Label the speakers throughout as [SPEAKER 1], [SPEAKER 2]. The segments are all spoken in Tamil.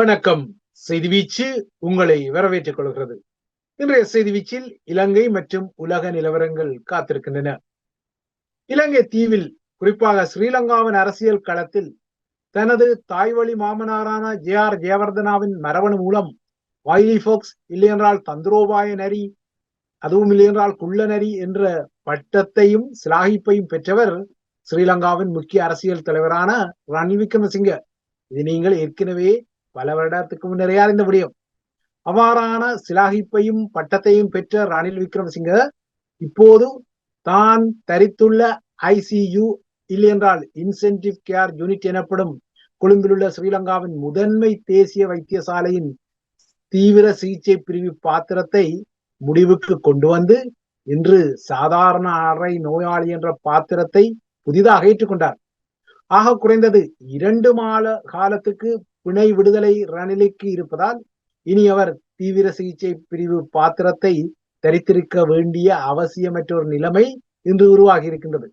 [SPEAKER 1] வணக்கம். செய்தி வீச்சு உங்களை வரவேற்றுக் கொள்கிறது. இன்றைய செய்தி வீச்சில் இலங்கை மற்றும் உலக நிலவரங்கள் காத்திருக்கின்றன. இலங்கை தீவில் குறிப்பாக ஸ்ரீலங்காவின் அரசியல் களத்தில் தனது தாய்வழி மாமனாரான ஜே ஆர் ஜெயவர்தனாவின் மரபணு மூலம் வைலி ஃபோக்ஸ் இல்லையென்றால் தந்திரோபாய நரி அதுவும் இல்லையென்றால் குள்ள நரி என்ற பட்டத்தையும் சிலாகிப்பையும் பெற்றவர் ஸ்ரீலங்காவின் முக்கிய அரசியல் தலைவரான ரணில் விக்ரமசிங்க. இது நீங்கள் ஏற்கனவே பல வருடத்துக்கு முன்னரே அறிந்த முடியும். அவ்வாறான சிலாகிப்பையும் பட்டத்தையும் பெற்ற ரணில் விக்ரமசிங்க இப்போது தான் தரித்துள்ள ஐசியு இல்லையென்றால் இன்சென்டிவ் கேர் யூனிட் எனப்படும் கொழும்பிலுள்ள ஸ்ரீலங்காவின் முதன்மை தேசிய வைத்தியசாலையின் தீவிர சிகிச்சை பிரிவு பாத்திரத்தை முடிவுக்கு கொண்டு வந்து இன்று சாதாரண அறை நோயாளி என்ற பாத்திரத்தை புதிதாக ஏற்றுக்கொண்டார். ஆக குறைந்தது இரண்டு மாத காலத்துக்கு பிணை விடுதலை ரணிலுக்கு இருப்பதால் இனி அவர் தீவிர சிகிச்சை பிரிவு பாத்திரத்தை தரித்திருக்க வேண்டிய அவசியமற்ற ஒரு நிலைமை இன்று உருவாகி இருக்கின்றது.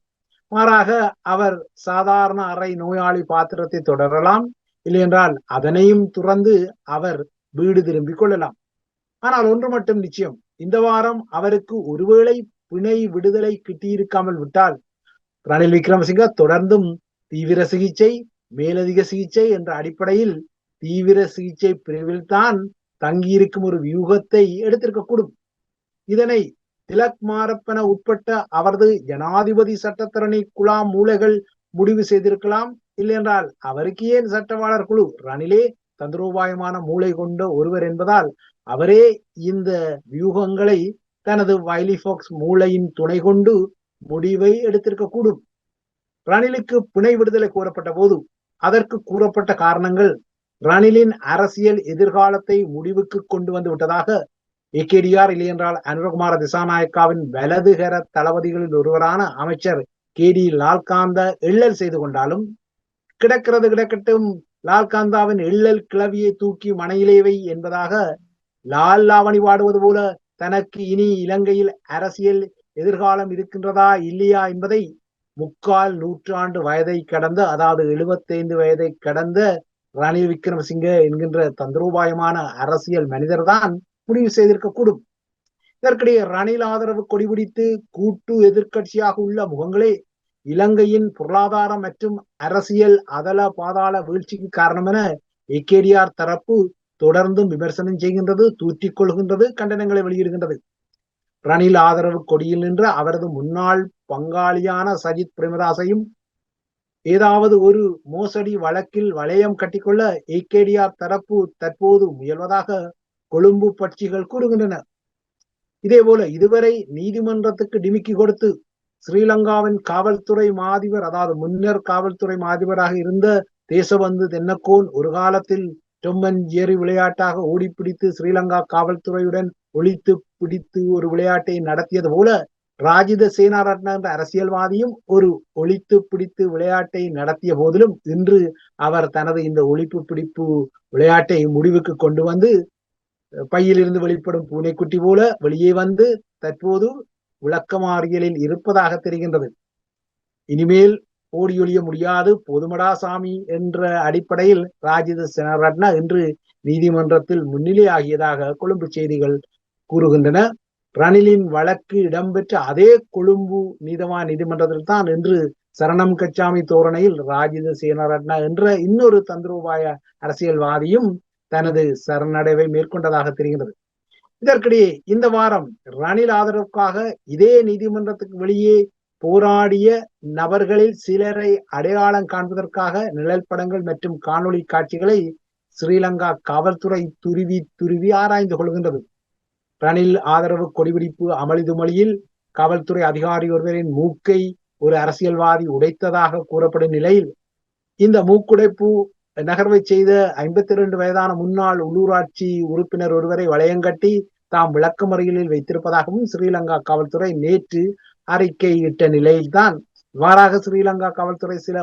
[SPEAKER 1] மாறாக அவர் சாதாரண அறை நோயாளி பாத்திரத்தை தொடரலாம் இல்லையென்றால் அதனையும் துறந்து அவர் வீடு திரும்பிக் கொள்ளலாம். ஆனால் ஒன்று மட்டும் நிச்சயம் இந்த வாரம் அவருக்கு ஒருவேளை பிணை விடுதலை கிட்டியிருக்காமல் விட்டால் ரணில் விக்ரமசிங்க தொடர்ந்தும் தீவிர சிகிச்சை மேலதிக சிகிச்சை என்ற அடிப்படையில் தீவிர சிகிச்சை பிரிவில் தான் தங்கியிருக்கும் ஒரு வியூகத்தை எடுத்திருக்கக்கூடும் இதனை திலக் மாரப்பன உட்பட்ட அவரது ஜனாதிபதி சட்டத்தரணி குழாம் மூளைகள் முடிவு செய்திருக்கலாம். இல்லையென்றால் அவருக்கு ஏன் சட்டவாளர் குழு? ரணிலே தந்திரோபாயமான மூளை கொண்ட ஒருவர் என்பதால் அவரே இந்த வியூகங்களை தனது வைலிஃபாக்ஸ் மூளையின் துணை கொண்டு முடிவை எடுத்திருக்க கூடும். ரணிலுக்கு பிணை விடுதலை கோரப்பட்ட போது அதற்கு கூறப்பட்ட காரணங்கள் ரணிலின் அரசியல் எதிர்காலத்தை முடிவுக்கு கொண்டு வந்து விட்டதாக ஏகேடிஆர் இல்லையென்றால் அனுரகுமார திசாநாயக்காவின் வலதுகர தளபதிகளில் ஒருவரான அமைச்சர் கே டி லால்காந்த எள்ளல் செய்து கொண்டாலும் கிடக்கிறது கிடக்கட்டும் லால்காந்தாவின் எள்ளல் கிளவியை தூக்கி மனையிலேவை என்பதாக லால் லாவணி பாடுவது போல தனக்கு இனி இலங்கையில் அரசியல் எதிர்காலம் இருக்கின்றதா இல்லையா என்பதை முக்கால் நூற்றாண்டு வயதை கடந்த அதாவது எழுபத்தைந்து வயதை கடந்த ரணில் விக்ரமசிங்க என்கின்ற தந்திரோபாயமான அரசியல் மனிதர் தான் முடிவு செய்திருக்க கூடும் இதற்கிடையே ரணில் ஆதரவு கொடிபிடித்து கூட்டு எதிர்க்கட்சியாக உள்ள முகங்களே இலங்கையின் பொருளாதார மற்றும் அரசியல் அதல பாதாள வீழ்ச்சிக்கு காரணம் என ஏகேடிஆர் தரப்பு தொடர்ந்தும் விமர்சனம் செய்கின்றது தூற்றிக் கொள்கின்றது கண்டனங்களை வெளியிடுகின்றது. ரணில் ஆதரவு கொடியில் நின்ற அவரது முன்னாள் பங்காளியான சஜித் பிரேமதாசையும் ஏதாவது ஒரு மோசடி வழக்கில் வளையம் கட்டிக்கொள்ள ஏகேடிஆர் தரப்பு தற்போது முயல்வதாக கொழும்பு பட்சிகள் கூறுகின்றன. இதே போல இதுவரை நீதிமன்றத்துக்கு டிமிக்கி கொடுத்து ஸ்ரீலங்காவின் காவல்துறை மாதிபர் அதாவது முன்னர் காவல்துறை மாதிபராக இருந்த தேசபந்து தென்னக்கோன் ஒரு காலத்தில் டொம்மன் ஜேரி விளையாட்டாக ஓடிப்பிடித்து ஸ்ரீலங்கா காவல்துறையுடன் ஒழித்து பிடித்து ஒரு விளையாட்டை நடத்தியது போல ராஜித சேனாரட்ன என்ற அரசியல்வாதியும் ஒரு ஒழித்து பிடித்து விளையாட்டை நடத்திய போதிலும் இன்று அவர் தனது இந்த ஒழிப்பு பிடிப்பு விளையாட்டை முடிவுக்கு கொண்டு வந்து பையிலிருந்து வெளிப்படும் பூனைக்குட்டி போல வெளியே வந்து தற்போது விளக்கமாறியலில் இருப்பதாக தெரிகின்றது. இனிமேல் ஓடி ஒழிய முடியாது பொதுமடா சாமி என்ற அடிப்படையில் ராஜித சேனாரட்ன இன்று நீதிமன்றத்தில் முன்னிலை ஆகியதாக கொழும்பு செய்திகள் கூறுகின்றன. ரணிலின் வழக்கு இடம்பெற்ற அதே கொழும்பு நீதவான் நீதிமன்றத்தில் தான் இன்று சரணம் கச்சாமி தோரணையில் ராஜித சேனரட்னா என்ற இன்னொரு தந்திரோபாய அரசியல்வாதியும் தனது சரணடைவை மேற்கொண்டதாக தெரிகிறது இதற்கிடையே இந்த வாரம் ரணில் ஆதரவுக்காக இதே நீதிமன்றத்துக்கு வெளியே போராடிய நபர்களில் சிலரை அடையாளம் காண்பதற்காக நிழல் படங்கள் மற்றும் காணொளி காட்சிகளை ஸ்ரீலங்கா காவல்துறை துருவி துருவி ஆராய்ந்து கொள்கின்றது. ரணில் ஆதரவு கொடிபிடிப்பு அமளிதுமளியில் காவல்துறை அதிகாரி ஒருவரின் மூக்கை ஒரு அரசியல்வாதி உடைத்ததாக கூறப்படும் நிலையில் இந்த மூக்குடைப்பு நகர்வை செய்த ஐம்பத்தி இரண்டு வயதான முன்னாள் உள்ளூராட்சி உறுப்பினர் ஒருவரை வளையங்கட்டி தாம் விளக்கமறியலில் வைத்திருப்பதாகவும் ஸ்ரீலங்கா காவல்துறை நேற்று அறிக்கையிட்ட நிலையில்தான். இவ்வாறாக ஸ்ரீலங்கா காவல்துறை சில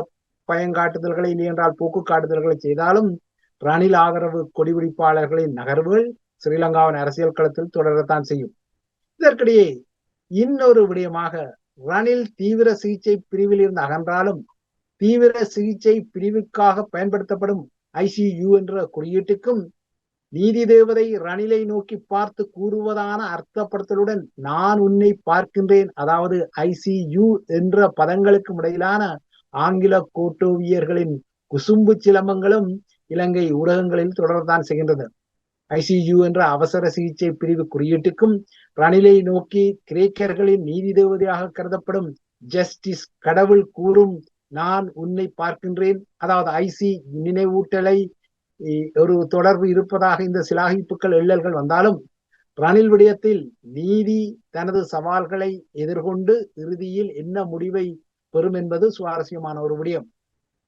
[SPEAKER 1] பயங்காட்டுதல்களை இல்லையென்றால் போக்கு காட்டுதல்களை செய்தாலும் ரணில் ஆதரவு கொடிபிடிப்பாளர்களின் நகர்வுகள் ஸ்ரீலங்காவின் அரசியல் களத்தில் தொடரத்தான் செய்யும். இதற்கிடையே இன்னொரு விடயமாக ரணில் தீவிர சிகிச்சை பிரிவில் இருந்து அகன்றாலும் தீவிர சிகிச்சை பிரிவுக்காக பயன்படுத்தப்படும் ஐசியு என்ற குறியீட்டுக்கும் நீதி தேவதை ரணிலை நோக்கி பார்த்து கூறுவதான அர்த்தப்படுத்தலுடன் நான் உன்னை பார்க்கின்றேன். அதாவது ஐசியு என்ற பதங்களுக்கும் இடையிலான ஆங்கில கோட்டோவியர்களின் குசும்பு சிலம்பங்களும் இலங்கை ஊடகங்களில் தொடர்தான் செய்கின்றது. ஐசியு என்ற அவசர சிகிச்சை பிரிவு குறியீட்டுக்கும் ரணிலை நோக்கி கிரேக்கர்களின் நீதி தேவதையாக கருதப்படும் ஜஸ்டிஸ் கடவுள் கூறும் நான் உன்னை பார்க்கின்றேன். அதாவது ஐசி நினைவூட்டலை ஒரு தொடர்பு இருப்பதாக இந்த சிலாகிப்புகள் எள்ளல்கள் வந்தாலும் ரணில் விடயத்தில் நீதி தனது சவால்களை எதிர்கொண்டு இறுதியில் என்ன முடிவை பெறும் என்பது சுவாரஸ்யமான ஒரு விடயம்.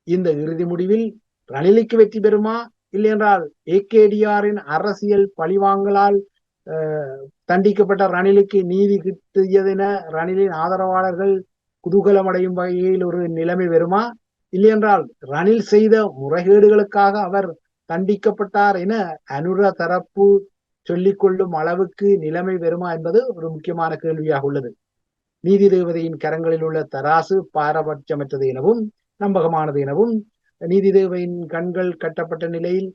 [SPEAKER 1] இந்த இறுதி முடிவில் ரணிலுக்கு வெற்றி பெறுமா? இல்லையென்றால் ஏகேடிஆரின் அரசியல் பழிவாங்கலால் தண்டிக்கப்பட்ட ரணிலுக்கு நீதி கிட்டியதென ரணிலின் ஆதரவாளர்கள் குதூகலம் அடையும் வகையில் ஒரு நிலைமை வருமா? இல்லையென்றால் ரணில் செய்த முறைகேடுகளுக்காக அவர் தண்டிக்கப்பட்டார் என அனுர தரப்பு சொல்லிக்கொள்ளும் அளவுக்கு நிலைமை வருமா என்பது ஒரு முக்கியமான கேள்வியாக உள்ளது. நீதி தேவதையின் கரங்களில் உள்ள தராசு பாரபட்சமற்றது எனவும் நம்பகமானது எனவும் நீதி தேவையின் கண்கள் கட்டப்பட்ட நிலையில்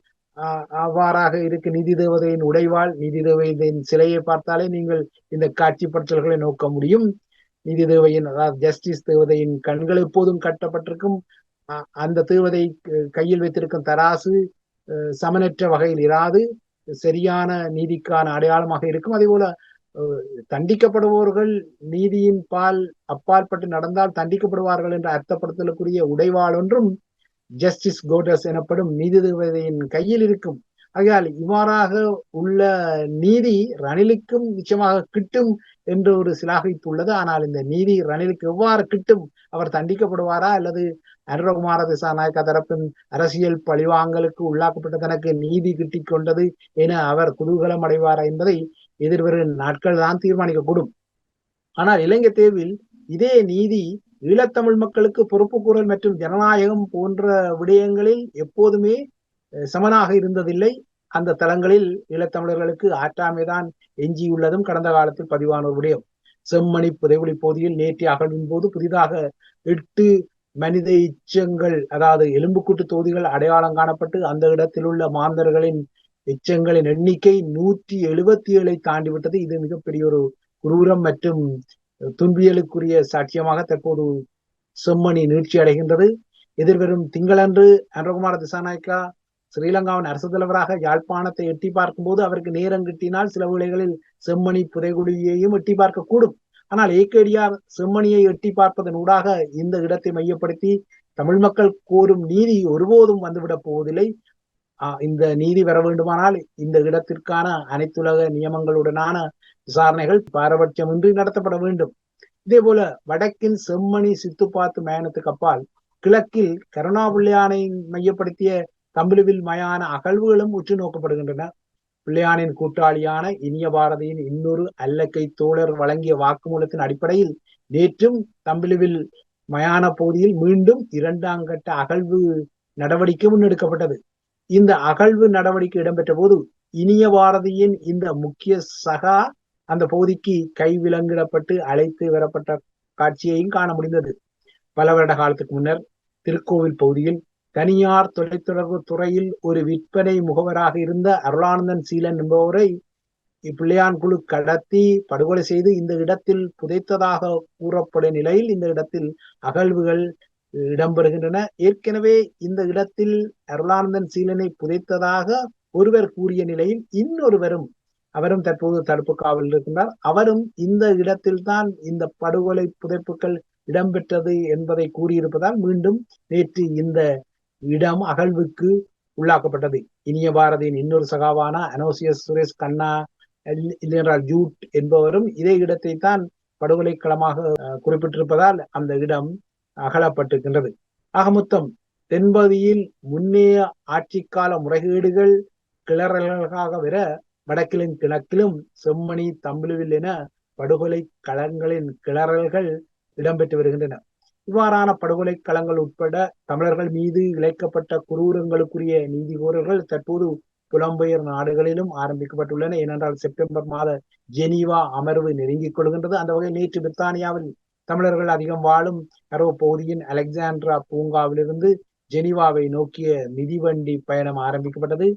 [SPEAKER 1] அவ்வாறாக இருக்கு நீதி தேவதையின் உடைவாள். நீதி தேவதையின் சிலையை பார்த்தாலே நீங்கள் இந்த காட்சிப்படுத்தல்களை நோக்க முடியும். நீதி தேவையின் அதாவது ஜஸ்டிஸ் தேவதையின் கண்கள் எப்போதும் கட்டப்பட்டிருக்கும். அந்த தேவதை கையில் வைத்திருக்கும் தராசு சமனற்ற வகையில் இராது சரியான நீதிக்கான அடையாளமாக இருக்கும். அதே போல தண்டிக்கப்படுபவர்கள் நீதியின் பால் அப்பாற்பட்டு நடந்தால் தண்டிக்கப்படுவார்கள் என்ற அர்த்தப்படுத்தலுக்குரிய உடைவாள் ஒன்றும் ஜஸ்டிஸ் கோடஸ் எனப்படும் நீதி கையில் இருக்கும். ஆகையால் இவ்வாறாக உள்ள நீதி ரணிலுக்கும் நிச்சயமாக கிட்டும் என்று ஒரு சிலாகிப்பு உள்ளது. ஆனால் இந்த நீதி ரணிலுக்கு எவ்வாறு கிட்டும்? அவர் தண்டிக்கப்படுவாரா? அல்லது அனுரகுமார திசாநாயக்கா தரப்பின் அரசியல் பழிவாங்கலுக்கு உள்ளாக்கப்பட்ட தனக்கு நீதி கிட்டிக் கொண்டது என அவர் குதூகலம் அடைவாரா என்பதை எதிர்வரும் நாட்கள் தான் தீர்மானிக்கக்கூடும். ஆனால் இலங்கை தேர்வில் இதே நீதி ஈழத்தமிழ் மக்களுக்கு பொறுப்பு கூறல் மற்றும் ஜனநாயகம் போன்ற விடயங்களில் எப்போதுமே சமனாக இருந்ததில்லை. அந்த தளங்களில் ஈழத்தமிழர்களுக்கு ஆற்றாமைதான் எஞ்சியுள்ளதும் கடந்த காலத்தில் பதிவான ஒரு விடயம். செம்மணி புதைவெளி பகுதியில் நேற்று அகழ்வின் போது புதிதாக எட்டு மனித எச்சங்கள் அதாவது எலும்புக்கூட்டு தொகுதிகள் அடையாளம் காணப்பட்டு அந்த இடத்தில் உள்ள மாந்தர்களின் எச்சங்களின் எண்ணிக்கை நூற்றி எழுபத்தி ஏழை தாண்டி விட்டது இது மிகப்பெரிய ஒரு குரூரம் மற்றும் துன்பியலுக்குரிய சாட்சியமாக தற்போது செம்மணி நீட்சி அடைகின்றது. எதிர்வரும் திங்களன்று அன்றகுமார திசாநாயக்கா ஸ்ரீலங்காவின் அரசு தலைவராக யாழ்ப்பாணத்தை எட்டி பார்க்கும் போது அவருக்கு நேரம் கிட்டினால் சில வேளைகளில் செம்மணி புதைகுடியையும் எட்டி பார்க்க கூடும் ஆனால் ஏகேடியார் செம்மணியை எட்டி பார்ப்பதன் ஊடாக இந்த இடத்தை மையப்படுத்தி தமிழ் மக்கள் கோரும் நீதி ஒருபோதும் வந்துவிடப் போவதில்லை. இந்த நீதி வர வேண்டுமானால் இந்த இடத்திற்கான அனைத்துலக நியமங்களுடனான விசாரணைகள் பாரபட்சமின்றி நடத்தப்பட வேண்டும். இதே போல வடக்கின் செம்மணி சித்துப்பாத்து மயானத்துக்கு அப்பால் கிழக்கில் கருணாபுள்ளையானை மையப்படுத்திய தம்பிலுவில் மயான அகழ்வுகளும் உற்று நோக்கப்படுகின்றன. பிள்ளையானின் கூட்டாளியான இனிய பாரதியின் இன்னொரு அல்லக்கை தோழர் வழங்கிய வாக்குமூலத்தின் அடிப்படையில் நேற்றும் தம்பிலுவில் மயான பகுதியில் மீண்டும் இரண்டாம் கட்ட அகழ்வு நடவடிக்கை முன்னெடுக்கப்பட்டது. இந்த அகழ்வு நடவடிக்கை இடம்பெற்ற போது இனிய பாரதியின் இந்த முக்கிய சகா அந்த பகுதிக்கு கை விலங்கிடப்பட்டு அழைத்து வரப்பட்ட காட்சியையும் காண முடிந்தது. பல வருட காலத்துக்கு முன்னர் திருக்கோவில் பகுதியில் தனியார் தொலைத்தொடர்பு துறையில் ஒரு விற்பனை முகவராக இருந்த அருளானந்தன் சீலன் என்பவரை இப்பிள்ளையான் குழு கடத்தி படுகொலை செய்து இந்த இடத்தில் புதைத்ததாக கூறப்படும் நிலையில் இந்த இடத்தில் அகழ்வுகள் இடம்பெறுகின்றன. ஏற்கனவே இந்த இடத்தில் அருளானந்தன் சீலனை புதைத்ததாக ஒருவர் கூறிய நிலையில் இன்னொருவரும் அவரும் தற்போது தடுப்பு காவலில் இருக்கின்றார். அவரும் இந்த இடத்தில் தான் இந்த படுகொலை புதைப்புகள் இடம்பெற்றது என்பதை கூறியிருப்பதால் மீண்டும் நேற்று இந்த இடம் அகழ்வுக்கு உள்ளாக்கப்பட்டது. இனிய பாரதியின் இன்னொரு சகாவான அனோசியஸ் சுரேஷ் கண்ணா இல்லையென்றால் ஜூட் என்பவரும் இதே இடத்தை தான் படுகொலை களமாக குறிப்பிட்டிருப்பதால் அந்த இடம் அகலப்பட்டிருக்கின்றது. ஆக மொத்தம் தென்பகுதியில் முன்னைய ஆட்சிக்கால முறைகேடுகள் கிளறல்களாக வர வடக்கிலும் கிழக்கிலும் செம்மணி தம்பிலுவில் என படுகொலை களங்களின் கிளறல்கள் இடம்பெற்று வருகின்றன. இவ்வாறான படுகொலை களங்கள் உட்பட தமிழர்கள் மீது இழைக்கப்பட்ட குரூரங்களுக்குரிய நீதிகோரல்கள் தற்போது புலம்பெயர் நாடுகளிலும் ஆரம்பிக்கப்பட்டுள்ளன. ஏனென்றால் செப்டம்பர் மாத ஜெனீவா அமர்வு நெருங்கிக் கொள்கின்றது. அந்த வகையில் நேற்று பிரித்தானியாவில் தமிழர்கள் அதிகம் வாழும் அரோ பகுதியின் அலெக்சாண்ட்ரா பூங்காவிலிருந்து ஜெனீவாவை நோக்கிய மிதிவண்டி பயணம் ஆரம்பிக்கப்பட்டது.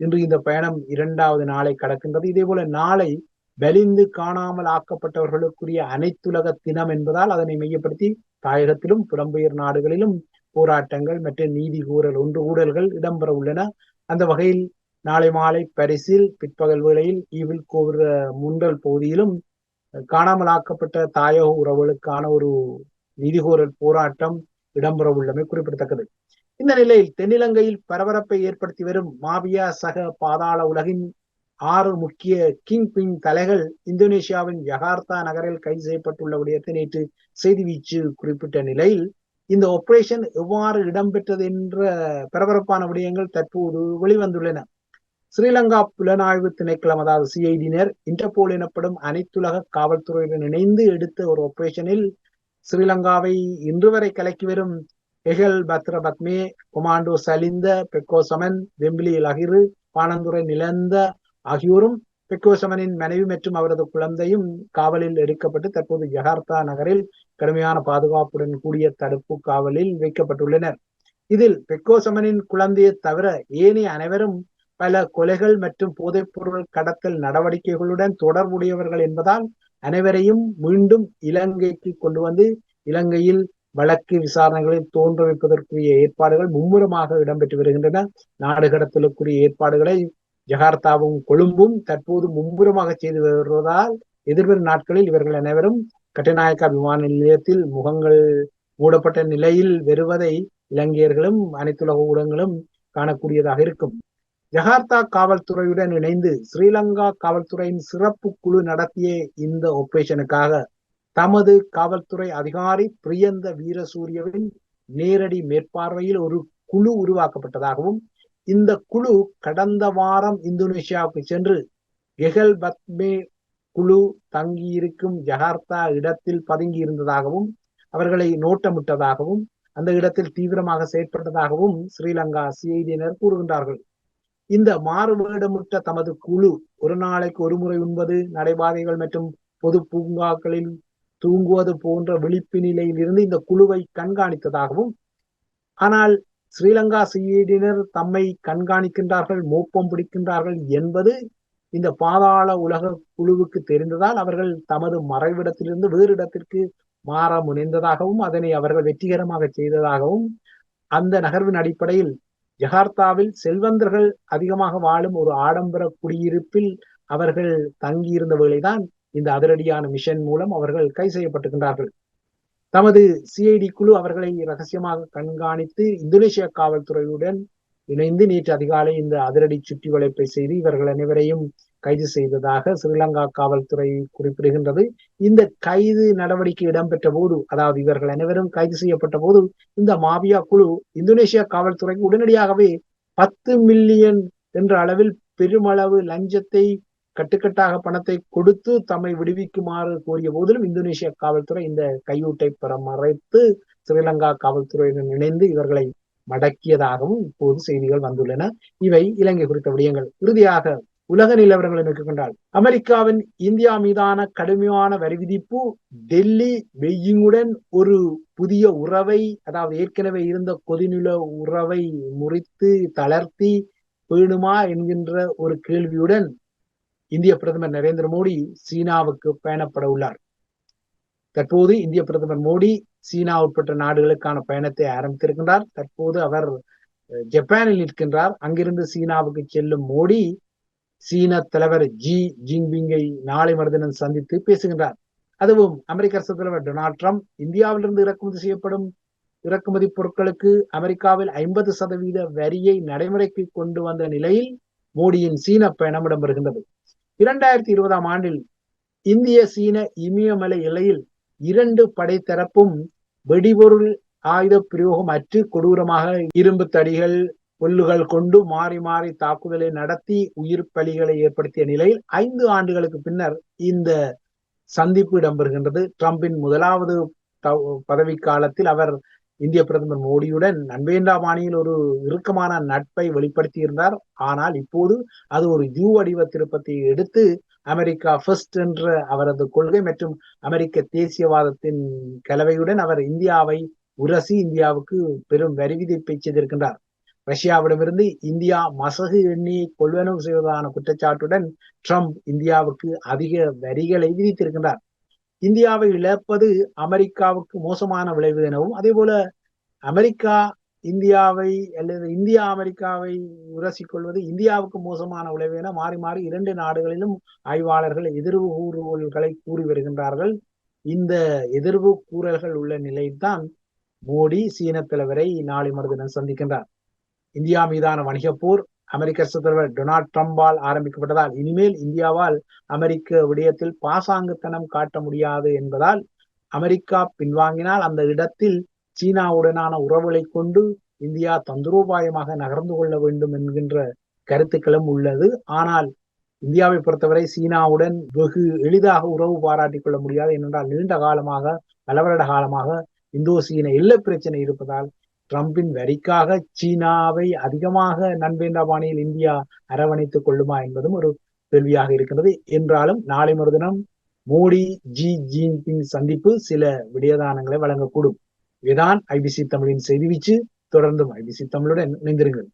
[SPEAKER 1] இன்று இந்த பயணம் இரண்டாவது நாளை கடக்கின்றது. இதே போல நாளை வலிந்து காணாமல் ஆக்கப்பட்டவர்களுக்குரிய அனைத்துலக தினம் என்பதால் அதனை மையப்படுத்தி தாயகத்திலும் புலம்பெயர் நாடுகளிலும் போராட்டங்கள் மற்றும் நீதி கூறல் ஒன்று கூடல்கள் இடம்பெற உள்ளன. அந்த வகையில் நாளை மாலை பரிசில் பிற்பகல் வேளையில் ஈவில் கோபுர முண்டல் பகுதியிலும் காணாமல் ஆக்கப்பட்ட தாயக உறவுகளுக்கான ஒரு நிதிகோரல் போராட்டம் இடம்பெற உள்ளமை குறிப்பிடத்தக்கது. இந்த நிலையில் தென்னிலங்கையில் பரபரப்பை ஏற்படுத்தி வரும் மாவியா சக பாதாள உலகின் ஆறு முக்கிய கிங் பிங் தலைகள் இந்தோனேஷியாவின் ஜகார்த்தா நகரில் கைது செய்யப்பட்டுள்ள விடயத்தை நேற்று செய்தி வீச்சு குறிப்பிட்ட நிலையில் இந்த ஆபரேஷன் எவ்வாறு இடம்பெற்றது என்ற பரபரப்பான விடயங்கள் தற்போது வெளிவந்துள்ளன. ஸ்ரீலங்கா புலனாய்வு திணைக்களம் அதாவது சிஐடியினர் இன்டர்போல் எனப்படும் அனைத்துலக காவல்துறையுடன் இணைந்து எடுத்த ஒரு ஆபரேஷனில் ஸ்ரீலங்காவை இன்று வரை கலக்கி வரும் எகல் பத்ர பத்மே கொமாண்டோ சலிந்த பெக்கோசமன் வெம்பிலி லகிரு பானந்துரை நிலந்த ஆகியோரும் பெக்கோசமனின் மனைவி மற்றும் அவரது குழந்தையும் காவலில் எடுக்கப்பட்டு தற்போது ஜகார்த்தா நகரில் கடுமையான பாதுகாப்புடன் கூடிய தடுப்பு காவலில் வைக்கப்பட்டுள்ளனர். இதில் பெக்கோசமனின் குழந்தையை தவிர ஏனைய அனைவரும் பல கொலைகள் மற்றும் போதைப்பொருள் கடத்தல் நடவடிக்கைகளுடன் தொடர்புடையவர்கள் என்பதால் அனைவரையும் மீண்டும் இலங்கைக்கு கொண்டு வந்து இலங்கையில் வழக்கு விசாரணைகளில் தோன்ற வைப்பதற்குரிய ஏற்பாடுகள் மும்முரமாக இடம்பெற்று வருகின்றன. நாடு கடத்தலுக்குரிய ஏற்பாடுகளை ஜகார்த்தாவும் கொழும்பும் தற்போது மும்முரமாக செய்து வருவதால் எதிர்வரும் நாட்களில் இவர்கள் அனைவரும் கட்டுநாயக்கா விமான நிலையத்தில் முகங்கள் மூடப்பட்ட நிலையில் வருவதை இலங்கையர்களும் அனைத்துலக ஊடகங்களும் காணக்கூடியதாக இருக்கும். ஜகார்த்தா காவல்துறையுடன் இணைந்து ஸ்ரீலங்கா காவல்துறையின் சிறப்பு குழு நடத்திய இந்த ஆபரேஷனுக்காக தமது காவல்துறை அதிகாரி பிரியந்த வீரசூரியவின் நேரடி மேற்பார்வையில் ஒரு குழு உருவாக்கப்பட்டதாகவும் இந்த குழு கடந்த வாரம் இந்தோனேஷியாவுக்கு சென்று கெகல் பத்மே குழு தங்கியிருக்கும் ஜகார்த்தா இடத்தில் பதுங்கி இருந்ததாகவும் அவர்களை நோட்டமிட்டதாகவும் அந்த இடத்தில் தீவிரமாக செயற்பட்டதாகவும் ஸ்ரீலங்கா சிஐடியினர் கூறுகின்றார்கள். இந்த மாறுவேடமிட்ட தமது குழு ஒரு நாளைக்கு ஒரு முறை உண்பது நடைபாதைகள் மற்றும் பொது பூங்காக்களில் தூங்குவது போன்ற விழிப்பு நிலையில் இருந்து இந்த குழுவை கண்காணித்ததாகவும் ஆனால் ஸ்ரீலங்கா சிஐடியினர் தம்மை கண்காணிக்கின்றார்கள் மோப்பம் பிடிக்கின்றார்கள் என்பது இந்த பாதாள உலக குழுவுக்கு தெரிந்ததால் அவர்கள் தமது மறைவிடத்திலிருந்து வேறு இடத்திற்கு மாற முனைந்ததாகவும் அதனை அவர்கள் வெற்றிகரமாக செய்ததாகவும் அந்த நகர்வின் அடிப்படையில் ஜகார்த்தாவில் செல்வந்தர்கள் அதிகமாக வாழும் ஒரு ஆடம்பர குடியிருப்பில் அவர்கள் தங்கியிருந்த வேளைதான் இந்த அதிரடியான மிஷன் மூலம் அவர்கள் கை செய்யப்பட்டிருக்கின்றார்கள். தமது சிஐடி குழு அவர்களை ரகசியமாக கண்காணித்து இந்தோனேஷிய காவல்துறையுடன் இணைந்து நேற்று அதிகாலை இந்த அதிரடி சுற்றி வளைப்பை செய்து இவர்கள் அனைவரையும் கைது செய்ததாக ஸ்ரீலங்கா காவல்துறை குறிப்பிடுகின்றது. இந்த கைது நடவடிக்கை இடம்பெற்ற போது அதாவது இவர்கள் அனைவரும் கைது செய்யப்பட்ட போது இந்த மாபியா குழு இந்தோனேஷியா காவல்துறைக்கு உடனடியாகவே பத்து மில்லியன் என்ற அளவில் பெருமளவு லஞ்சத்தை கட்டுக்கட்டாக பணத்தை கொடுத்து தம்மை விடுவிக்குமாறு கோரிய போதிலும் இந்தோனேஷிய காவல்துறை இந்த கையூட்டை பெற மறைத்து ஸ்ரீலங்கா காவல்துறையுடன் இணைந்து இவர்களை மடக்கியதாகவும் இப்போது செய்திகள் வந்துள்ளன. இவை இலங்கை குறித்த விடயங்கள். இறுதியாக உலக நிலவரங்களை கொண்டால் அமெரிக்காவின் இந்தியா மீதான கடுமையான வரி விதிப்பு டெல்லி பெய்ஜிங்குடன் ஒரு புதிய உறவை அதாவது ஏற்கனவே இருந்த கொதிநில உறவை முறித்து தளர்த்தி வேணுமா என்கின்ற ஒரு கேள்வியுடன் இந்திய பிரதமர் நரேந்திர மோடி சீனாவுக்கு பயணப்பட உள்ளார். தற்போது இந்திய பிரதமர் மோடி சீனா உட்பட்ட நாடுகளுக்கான பயணத்தை ஆரம்பித்திருக்கின்றார். தற்போது அவர் ஜப்பானில் நிற்கின்றார். அங்கிருந்து சீனாவுக்கு செல்லும் மோடி சீன தலைவர் ஜி ஜின்பிங்கை நாளை மறுதினம் சந்தித்து பேசுகின்றார். அதுவும் அமெரிக்க அரசு தலைவர் டொனால்ட் ட்ரம்ப் இந்தியாவிலிருந்து இறக்குமதி செய்யப்படும் இறக்குமதி பொருட்களுக்கு அமெரிக்காவில் ஐம்பது சதவீத வரியை நடைமுறைக்கு கொண்டு வந்த நிலையில் மோடியின் சீன பயணம் இடம்பெறுகின்றது. இரண்டாயிரத்தி இருபதாம் ஆண்டில் இந்திய சீன இமயமலை எல்லையில் இரண்டு படைத்தரப்பும் வெடிபொருள் ஆயுத பிரயோகம் அற்று கொடூரமாக இரும்பு தடிகள் புல்லுகள் கொண்டு மாறி மாறி தாக்குதலை நடத்தி உயிர் பலிகளை ஏற்படுத்திய நிலையில் ஐந்து ஆண்டுகளுக்கு பின்னர் இந்த சந்திப்பு இடம்பெறுகின்றது. ட்ரம்பின் முதலாவது பதவி காலத்தில் அவர் இந்திய பிரதமர் மோடியுடன் நண்பேண்டா பாணியில் ஒரு இறுக்கமான நட்பை வெளிப்படுத்தி இருந்தார் ஆனால் இப்போது அது ஒரு யூ வடிவ திருப்பத்தை எடுத்து அமெரிக்கா ஃபர்ஸ்ட் என்ற அவரது கொள்கை மற்றும் அமெரிக்க தேசியவாதத்தின் கலவையுடன் அவர் இந்தியாவை உரசி இந்தியாவுக்கு பெரும் வரி விதிப்பை செய்திருக்கின்றார். ரஷ்யாவிடமிருந்து இந்தியா மசகு எண்ணியை கொள்வனவு செய்வதான குற்றச்சாட்டுடன் ட்ரம்ப் இந்தியாவுக்கு அதிக வரிகளை விதித்திருக்கின்றார். இந்தியாவை இழப்பது அமெரிக்காவுக்கு மோசமான விளைவு எனவும் அதே போல அமெரிக்கா இந்தியாவை அல்லது இந்தியா அமெரிக்காவை உரசி கொள்வது இந்தியாவுக்கு மோசமான விளைவு என மாறி மாறி இரண்டு நாடுகளிலும் ஆய்வாளர்கள் எதிர்வு கூறுகளை கூறி வருகின்றார்கள். இந்த எதிர்வு கூறல்கள் உள்ள நிலையில்தான் மோடி சீன தலைவரை நாளை மறுதினம் சந்திக்கின்றார். இந்தியா மீதான வணிக போர் அமெரிக்க தலைவர் டொனால்ட் ட்ரம்பால் ஆரம்பிக்கப்பட்டதால் இனிமேல் இந்தியாவால் அமெரிக்க விடயத்தில் பாசாங்குத்தனம் காட்ட முடியாது என்பதால் அமெரிக்கா பின்வாங்கினால் அந்த இடத்தில் சீனாவுடனான உறவுகளை கொண்டு இந்தியா தந்திரோபாயமாக நகர்ந்து கொள்ள வேண்டும் என்கின்ற கருத்துக்களும் உள்ளது. ஆனால் இந்தியாவை பொறுத்தவரை சீனாவுடன் வெகு எளிதாக உறவு பாராட்டிக் கொள்ள முடியாது. ஏனென்றால் நீண்ட காலமாக பல வருட காலமாக இந்தோ சீன எல்லை பிரச்சனை இருப்பதால் ட்ரம்பின் வரிக்காக சீனாவை அதிகமாக நண்பேண்டா பாணியில் இந்தியா அரவணைத்துக் கொள்ளுமா என்பதும் ஒரு கேள்வியாக இருக்கின்றது. என்றாலும் நாளை மறுதினம் மோடி ஜி ஜின்பிங் சந்திப்பு சில விடயதானங்களை வழங்கக்கூடும். இதுதான் ஐபிசி தமிழின் செய்தி வீச்சு. தொடர்ந்தும் ஐபிசி தமிழுடன் இணைந்திருங்கள்.